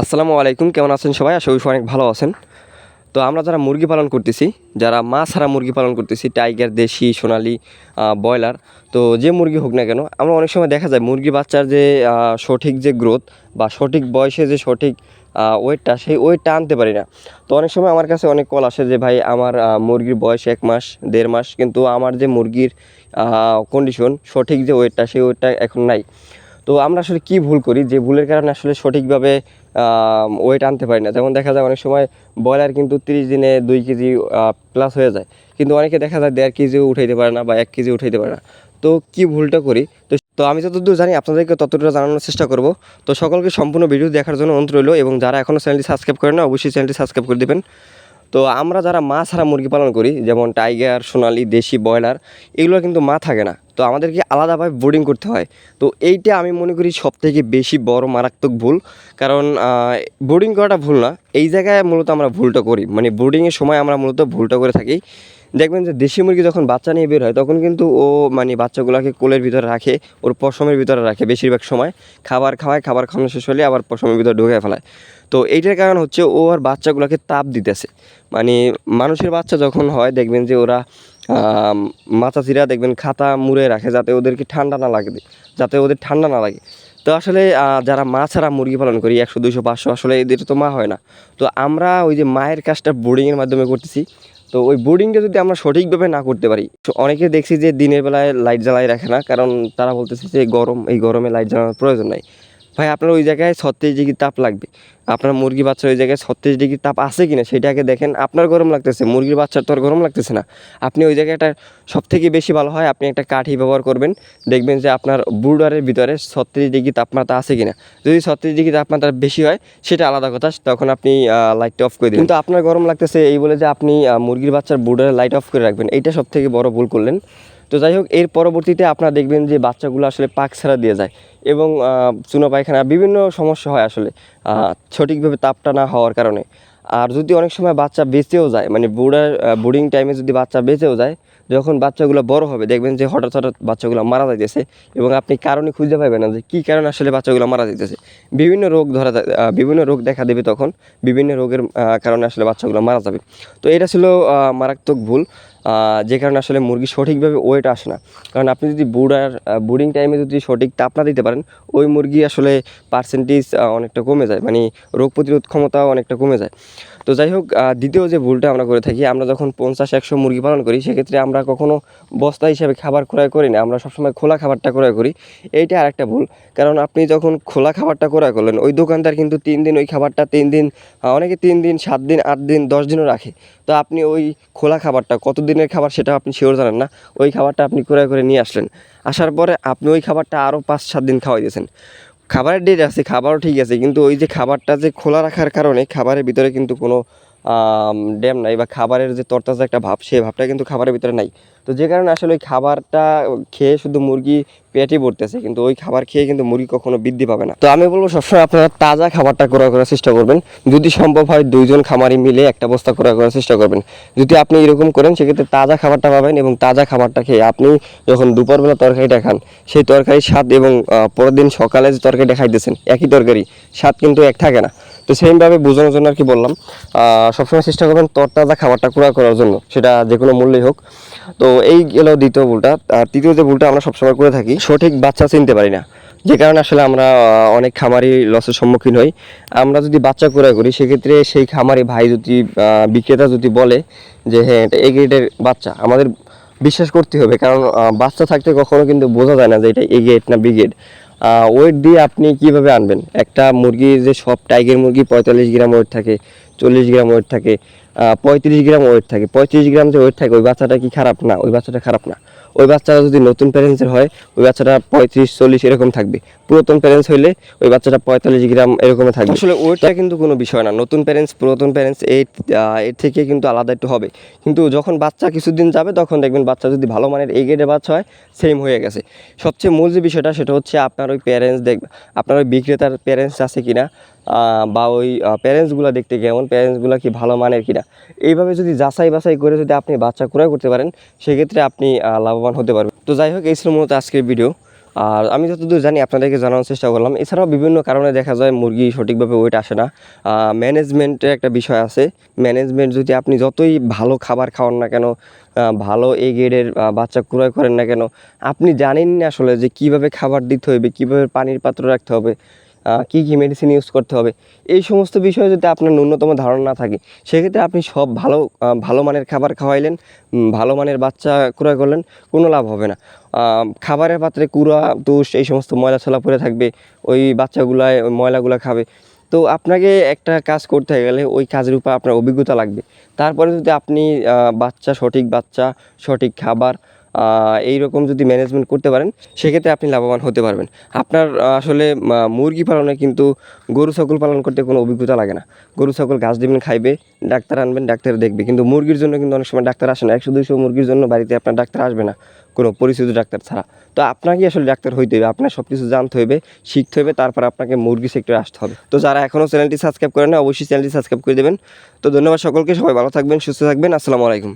আসসালামু আলাইকুম, কেমন আছেন সবাই? আশা করি অনেক ভালো আছেন। তো আমরা যারা মুরগি পালন করতেছি, যারা মা ছাড়া মুরগি পালন করতেছি, টাইগার, দেশি, সোনালি ব্রয়লার, তো যে মুরগি হোক না কেন, আমরা অনেক সময় দেখা যায় মুরগি বাচ্চার যে সঠিক যে গ্রোথ বা সঠিক বয়সে যে সঠিক ওয়েটটা সেই ওয়েটটা আনতে পারি না। তো অনেক সময় আমার কাছে অনেক কল আসে যে, ভাই, আমার মুরগির বয়স এক মাস, দেড় মাস, কিন্তু আমার যে মুরগির কন্ডিশন সঠিক যে ওয়েটটা সেই ওয়েটটা এখন নাই। তো আমরা আসলে কি ভুল করি? যে ভুলের কারণে আসলে সঠিকভাবে ওয়েট আনতে পারি না। যেমন দেখা যায় অনেক সময় ব্রয়লার কিন্তু তিরিশ দিনে দুই কেজি প্লাস হয়ে যায়। কিন্তু অনেকে দেখা যায় দেড় কেজিও উঠাইতে পারে না বা এক কেজি উঠাইতে পারে না। তো কি ভুলটা করি? তো তো আমি যতদূর জানি আপনাদেরকে ততটা জানানোর চেষ্টা করব। তো সকলকে সম্পূর্ণ ভিডিও দেখার জন্য অনুরোধ রইল এবং যারা এখনও চ্যানেলটি সাবস্ক্রাইব করেন না, অবশ্যই চ্যানেলটি সাবস্ক্রাইব করে দেবেন। তো আমরা যারা মা ছাড়া মুরগি পালন করি, যেমন টাইগার সোনালি, দেশি ব্রয়লার এগুলো কিন্তু মা থাকে না। তো আমাদেরকে আলাদাভাবে বোর্ডিং করতে হয়। তো এইটা আমি মনে করি সব থেকে বেশি বড় মারাত্মক ভুল। কারণ বোর্ডিং করাটা ভুল না। এই জায়গায় মূলত আমরা ভুলটা করি। মানে বোর্ডিংয়ের সময় আমরা মূলত ভুলটা করে থাকি। দেখবেন যে দেশি মুরগি যখন বাচ্চা নিয়ে বের হয়, তখন কিন্তু ও মানে বাচ্চাগুলোকে কোলের ভিতরে রাখে, ওর পশমের ভিতরে রাখে বেশিরভাগ সময়। খাবার খাওয়ায়, খাবার খাওয়ানো শেষ হলে আবার পশমের ভিতরে ঢুকে ফেলায়। তো এইটার কারণ হচ্ছে ও আর বাচ্চাগুলোকে তাপ দিতেছে। মানে মানুষের বাচ্চা যখন হয়, দেখবেন যে ওরা আম, মাথা চিরা দেখবেন খাতা মুড়ে রাখে যাতে ওদেরকে ঠান্ডা না লাগে যাতে ওদের ঠান্ডা না লাগে। তো আসলে যারা মা ছাড়া মুরগি পালন করি একশো দুশো পাঁচশো আসলে এদের তো মা হয় না। তো আমরা ওই যে মায়ের কাজটা বোর্ডিংয়ের মাধ্যমে করতেছি। তো ওই বোর্ডিংটা যদি আমরা সঠিকভাবে না করতে পারি অনেকে দেখছি যে দিনের বেলায় লাইট জ্বালায় রাখে না কারণ তারা বলতেছে যে গরম এই গরমে লাইট জ্বালানোর প্রয়োজন নাই। ভাই, আপনার ওই জায়গায় ছত্রিশ ডিগ্রি তাপ লাগবে। আপনার মুরগি বাচ্চার ওই জায়গায় ছত্রিশ ডিগ্রি তাপ আছে কিনা সেটাকে দেখেন। আপনার গরম লাগতেছে, মুরগির বাচ্চার তো আর গরম লাগতেছে না। আপনি ওই জায়গাটা সব থেকে বেশি ভালো হয়, আপনি একটা কাঠি ব্যবহার করবেন। দেখবেন যে আপনার বুডারের ভিতরে ছত্রিশ ডিগ্রি তাপমাত্রা আছে কিনা। যদি ছত্রিশ ডিগ্রি তাপমাত্রা বেশি হয়, সেটা আলাদা কথা, তখন আপনি লাইটটা অফ করে দিন কিন্তু আপনার গরম লাগতেছে এই বলে যে আপনি মুরগির বাচ্চার বুডারে লাইট অফ করে রাখবেন, এইটা সব থেকে বড় ভুল করলেন। তো যাই হোক, এর পরবর্তীতে আপনারা দেখবেন যে বাচ্চাগুলো আসলে পাক ছাড়া দিয়ে যায় এবং চুনো পায়খানা বিভিন্ন সমস্যা হয় আসলে সঠিকভাবে তাপটা না হওয়ার কারণে। আর যদি অনেক সময় বাচ্চা বেঁচেও যায় মানে বুড়ার বোর্ডিং টাইমে যদি বাচ্চা বেঁচেও যায়, যখন বাচ্চাগুলো বড় হবে, দেখবেন যে হঠাৎ হঠাৎ বাচ্চাগুলো মারা যাইতেছে এবং আপনি কারণে খুঁজে পাবেন না যে কী কারণে আসলে বাচ্চাগুলো মারা যাইতেছে। বিভিন্ন রোগ ধরা বিভিন্ন রোগ দেখা দেবে তখন, বিভিন্ন রোগের কারণে আসলে বাচ্চাগুলো মারা যাবে। তো এটা ছিল মারাত্মক ভুল। যে কারণে আসলে মুরগি সঠিকভাবে ওয়েট আসে না। কারণ আপনি যদি বুড়ার বুডিং টাইমে যদি সঠিক তাপ না দিতে পারেন, ওই মুরগি আসলে পার্সেন্টেজ অনেকটা কমে যায়। মানে রোগ প্রতিরোধ ক্ষমতাও অনেকটা কমে যায়। তো যাই হোক দ্বিতীয় যে ভুলটা আমরা করে থাকি, আমরা যখন পঞ্চাশ, একশো মুরগি পালন করি, সেক্ষেত্রে আমরা কখনো বস্তা হিসাবে খাবার ক্রয় করি না, আমরা সবসময় খোলা খাবারটা ক্রয় করি। এইটা আরেকটা ভুল, কারণ আপনি যখন খোলা খাবারটা ক্রয় করলেন, ওই দোকানদার কিন্তু তিন দিন ওই খাবারটা তিন দিন অনেকে তিন দিন, সাত দিন, আট দিন, দশ দিনও রাখে। তো আপনি ওই খোলা খাবারটা, কত দিনের খাবার সেটা আপনি শিওর জানেন না, ওই খাবারটা আপনি ক্রয় করে নিয়ে আসলেন। আসার পরে আপনি ওই খাবারটা আরও পাঁচ, সাত দিন খাওয়াই দিয়েছেন। খাবারের ডেট আছে, খাবারও ঠিক আছে, কিন্তু ওই যে খাবারটা যে খোলা রাখার কারণে খাবারের ভিতরে কিন্তু কোনো ড্যাম নাই বা খাবারের যে তরতাজা একটা ভাব, সেই ভাবটা কিন্তু খাবারের ভিতরে নাই। তো যে কারণে আসলে ওই খাবারটা খেয়ে শুধু মুরগি পেটে পড়তেছে কিন্তু ওই খাবার খেয়ে কিন্তু মুরগি কখনো বৃদ্ধি পাবে না। তো আমি বলব সবসময় আপনারা তাজা খাবারটা ক্রয় করার চেষ্টা করবেন। যদি সম্ভব হয় দুইজন খামারি মিলে একটা বস্তা ক্রয় করার চেষ্টা করবেন। যদি আপনি এরকম করেন, সেক্ষেত্রে তাজা খাবারটা পাবেন এবং তাজা খাবারটা খেয়ে আপনি যখন দুপুরবেলা তরকারিটা খান, সেই তরকারির স্বাদ এবং পরের দিন সকালে যে তরকারিটা খাইতেছেন, একই তরকারি, স্বাদ কিন্তু এক থাকে না। তো সেইভাবে বোঝানোর জন্য আর কি বললাম সবসময় চেষ্টা করবেন তরতাজা খাবারটা ক্রয় করার জন্য, সেটা যে কোনো মূল্যেই হোক। তো এই গেল দ্বিতীয় ভুলটা। আর তৃতীয় যে ভুলটা আমরা সবসময় করে থাকি, সঠিক বাচ্চা চিনতে পারি না। যে কারণে আসলে আমরা অনেক খামারি লসের সম্মুখীন হই। আমরা যদি বাচ্চা ক্রয় করি, সেক্ষেত্রে সেই খামারি ভাই যদি বিক্রেতা যদি বলে যে হ্যাঁ এটা এ গ্রেডের বাচ্চা। আমাদের বিশ্বাস করতে হবে। কারণ বাচ্চা থাকতে কখনো কিন্তু বোঝা যায় না যে এটা এ গ্রেড না বি গ্রেড ওয়েট দিয়ে আপনি কীভাবে আনবেন? একটা মুরগির যে সব টাইগার মুরগি পঁয়তাল্লিশ গ্রাম ওয়েট থাকে, চল্লিশ গ্রাম ওয়েট থাকে পঁয়ত্রিশ গ্রাম ওয়েট থাকে। পঁয়ত্রিশ গ্রাম যে ওয়েট থাকে, ওই বাচ্চাটা কি খারাপ? না, ওই বাচ্চাটা খারাপ না। ওই বাচ্চাটা যদি নতুন প্যারেন্টসের হয় ওই বাচ্চাটা পঁয়ত্রিশ চল্লিশ এরকম থাকবে। পুরাতন প্যারেন্টস হইলে ওই বাচ্চাটা পঁয়তাল্লিশ গ্রাম এরকম থাকবে। আসলে ওইটা কিন্তু কোনো বিষয় না। নতুন প্যারেন্টস পুরাতন প্যারেন্টস এই এর থেকে কিন্তু আলাদা একটু হবে। কিন্তু যখন বাচ্চা কিছুদিন যাবে তখন দেখবেন বাচ্চা যদি ভালো মানের এই গ্রেডের বাচ্চা হয় সেম হয়ে গেছে। সবচেয়ে মূল যে বিষয়টা সেটা হচ্ছে আপনার ওই প্যারেন্টস দেখবে আপনার ওই বিক্রেতার প্যারেন্টস আছে কিনা বা ওই প্যারেন্টসগুলো দেখতে কেমন প্যারেন্টসগুলো কি ভালো মানের কিনা? এইভাবে যদি যাচাই বাছাই করে যদি আপনি বাচ্চা ক্রয় করতে পারেন, সেক্ষেত্রে আপনি লাভবান হতে পারবেন। তো যাই হোক, এই ছিল মূলত আজকের ভিডিও আর আমি যতদূর জানি আপনাদেরকে জানানোর চেষ্টা করলাম। এছাড়াও বিভিন্ন কারণে দেখা যায় মুরগি সঠিকভাবে ওয়েট আসে না। ম্যানেজমেন্টের একটা বিষয় আছে। ম্যানেজমেন্ট যদি আপনি যতই ভালো খাবার খাওয়ান না কেন ভালো এই গ্রেডের বাচ্চা ক্রয় করেন না কেন, আপনি জানেন না আসলে যে কীভাবে খাবার দিতে হবে, কীভাবে পানির পাত্র রাখতে হবে। কী কী মেডিসিন ইউজ করতে হবে, এই সমস্ত বিষয়ে যদি আপনার ন্যূনতম ধারণা না থাকে, সেক্ষেত্রে আপনি সব ভালো ভালো মানের খাবার খাওয়াইলেন ভালো মানের বাচ্চা ক্রয় করলেন, কোনো লাভ হবে না। খাবারের পাত্রে কুড়া, তুষ, এই সমস্ত ময়লা ছলা পড়ে থাকবে, ওই বাচ্চাগুলায় ময়লাগুলো খাবে। তো আপনাকে একটা কাজ করতে গেলে ওই কাজের উপর আপনার অভিজ্ঞতা লাগবে। তারপরে যদি আপনি বাচ্চা, সঠিক বাচ্চা, সঠিক খাবার এই রকম যদি ম্যানেজমেন্ট করতে পারেন, সেক্ষেত্রে আপনি লাভবান হতে পারবেন। আপনার আসলে মুরগি পালনে কিন্তু গরু, ছাগল পালন করতে কোনো অভিজ্ঞতা লাগে না। গরু, ছাগল ঘাস দিবেন, খাইবে, ডাক্তার আনবেন, ডাক্তার দেখবে। কিন্তু মুরগির জন্য কিন্তু অনেক সময় ডাক্তার আসে না। একশো, দুইশো মুরগির জন্য বাড়িতে আপনার ডাক্তার আসবে না, কোনো পরিচিত ডাক্তার ছাড়া। তো আপনাকে আসলে ডাক্তার হইতে হবে। আপনার সব কিছু জানতে হবে শিখতে হবে তারপর আপনাকে মুরগি সেক্টরে আসতে হবে। তো যারা এখনও চ্যানেলটি সাবস্ক্রাইব করেন না অবশ্যই চ্যানেলটি সাবস্ক্রাইব করে দেবেন। তো ধন্যবাদ সকলকে। সবাই ভালো থাকবেন, সুস্থ থাকবেন। আসসালামু আলাইকুম।